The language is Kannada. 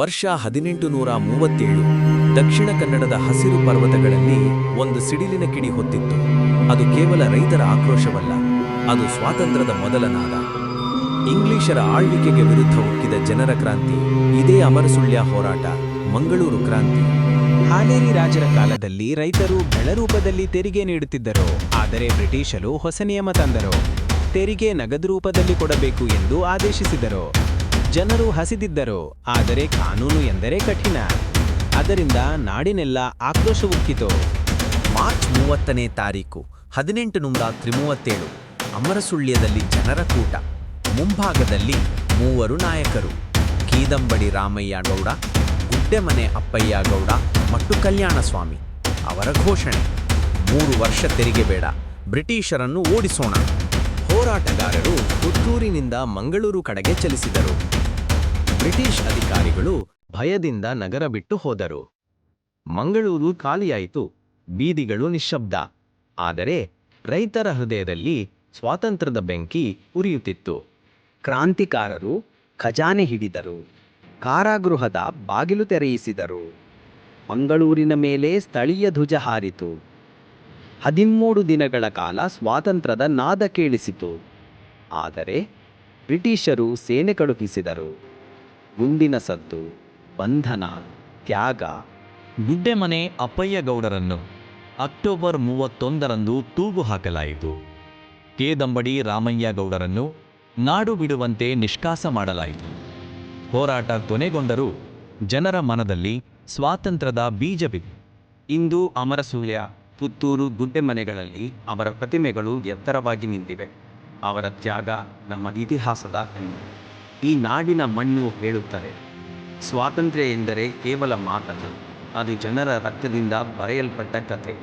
ವರ್ಷ ಹದಿನೆಂಟು ನೂರ ಮೂವತ್ತೇಳು ದಕ್ಷಿಣ ಕನ್ನಡದ ಹಸಿರು ಪರ್ವತಗಳಲ್ಲಿ ಒಂದು ಸಿಡಿಲಿನ ಕಿಡಿ ಹೊತ್ತಿತ್ತು. ಅದು ಕೇವಲ ರೈತರ ಆಕ್ರೋಶವಲ್ಲ, ಅದು ಸ್ವಾತಂತ್ರ್ಯದ ಮೊದಲ ನಾದ ಇಂಗ್ಲಿಷರ ಆಳ್ವಿಕೆಗೆ ವಿರುದ್ಧ ಉಕ್ಕಿದ ಜನರ ಕ್ರಾಂತಿ, ಇದೇ ಅಮರಸುಳ್ಯ ಹೋರಾಟ, ಮಂಗಳೂರು ಕ್ರಾಂತಿ. ಹಾಲೇರಿ ರಾಜರ ಕಾಲದಲ್ಲಿ ರೈತರು ಬೆಳರೂಪದಲ್ಲಿ ತೆರಿಗೆ ನೀಡುತ್ತಿದ್ದರು. ಆದರೆ ಬ್ರಿಟಿಷರು ಹೊಸ ನಿಯಮ ತಂದರು. ತೆರಿಗೆ ನಗದು ರೂಪದಲ್ಲಿ ಕೊಡಬೇಕು ಎಂದು ಆದೇಶಿಸಿದರು. ಜನರು ಹಸಿದಿದ್ದರು. ಆದರೆ ಕಾನೂನು ಎಂದರೆ ಕಠಿಣ. ಅದರಿಂದ ನಾಡಿನೆಲ್ಲ ಆಕ್ರೋಶ ಉಕ್ಕಿತು ಮಾರ್ಚ್ ಮೂವತ್ತನೇ ತಾರೀಕು, ಹದಿನೆಂಟು ನೂರ ತ್ರಿಮೂವತ್ತೇಳು ಅಮರಸುಳ್ಯದಲ್ಲಿ ಜನರ ಕೂಟ. ಮುಂಭಾಗದಲ್ಲಿ ಮೂವರು ನಾಯಕರು. ಕೀದಂಬಡಿ ರಾಮಯ್ಯ ಗೌಡ ಗುಡ್ಡೆಮನೆ ಅಪ್ಪಯ್ಯ ಗೌಡ ಮತ್ತು ಕಲ್ಯಾಣಸ್ವಾಮಿ ಅವರ ಘೋಷಣೆ. ಮೂರು ವರ್ಷ ತೆರಿಗೆ ಬೇಡ, ಬ್ರಿಟಿಷರನ್ನು ಓಡಿಸೋಣ. ಹೋರಾಟಗಾರರು ಪುತ್ತೂರಿನಿಂದ ಮಂಗಳೂರು ಕಡೆಗೆ ಚಲಿಸಿದರು. ಬ್ರಿಟಿಷ್ ಅಧಿಕಾರಿಗಳು ಭಯದಿಂದ ನಗರ ಬಿಟ್ಟು ಹೋದರು. ಮಂಗಳೂರು ಖಾಲಿಯಾಯಿತು, ಬೀದಿಗಳು ನಿಶ್ಶಬ್ದ. ಆದರೆ ರೈತರ ಹೃದಯದಲ್ಲಿ ಸ್ವಾತಂತ್ರ್ಯದ ಬೆಂಕಿ ಉರಿಯುತ್ತಿತ್ತು. ಕ್ರಾಂತಿಕಾರರು ಖಜಾನೆ ಹಿಡಿದರು. ಕಾರಾಗೃಹದ ಬಾಗಿಲು ತೆರೆಯಿಸಿದರು. ಮಂಗಳೂರಿನ ಮೇಲೆ ಸ್ಥಳೀಯ ಧ್ವಜ ಹಾರಿತು. ಹದಿಮೂರು ದಿನಗಳ ಕಾಲ ಸ್ವಾತಂತ್ರ್ಯದ ನಾದ ಕೇಳಿಸಿತು. ಆದರೆ ಬ್ರಿಟಿಷರು ಸೇನೆ ಕಳುಹಿಸಿದರು. ಗುಂಡಿನ ಸದ್ದು, ಬಂಧನ, ತ್ಯಾಗ ಗುಡ್ಡೆಮನೆ ಅಪ್ಪಯ್ಯಗೌಡರನ್ನು ಅಕ್ಟೋಬರ್ ಮೂವತ್ತೊಂದರಂದು ತೂಗು ಹಾಕಲಾಯಿತು. ಕೇದಂಬಡಿ ರಾಮಯ್ಯ ಗೌಡರನ್ನು ನಾಡು ಬಿಡುವಂತೆ ನಿಷ್ಕಾಸ ಮಾಡಲಾಯಿತು. ಹೋರಾಟ ಕೊನೆಗೊಂಡರೂ ಜನರ ಮನದಲ್ಲಿ ಸ್ವಾತಂತ್ರ್ಯದ ಬೀಜ ಬಿತ್ತು ಇಂದು ಅಮರಸೂರ್ಯ ಪುತ್ತೂರು ಗುಡ್ಡೆಮನೆಗಳಲ್ಲಿ ಅವರ ಪ್ರತಿಮೆಗಳು ಎತ್ತರವಾಗಿ ನಿಂತಿವೆ. ಅವರ ತ್ಯಾಗ ನಮ್ಮ ಇತಿಹಾಸದ. ಈ ನಾಡಿನ ಮಣ್ಣು ಹೇಳುತ್ತದೆ, ಸ್ವಾತಂತ್ರ್ಯ ಎಂದರೆ ಕೇವಲ ಮಾತಲ್ಲ, ಅದು ಜನರ ರಕ್ತದಿಂದ ಬರೆಯಲ್ಪಟ್ಟ ಕಥೆ.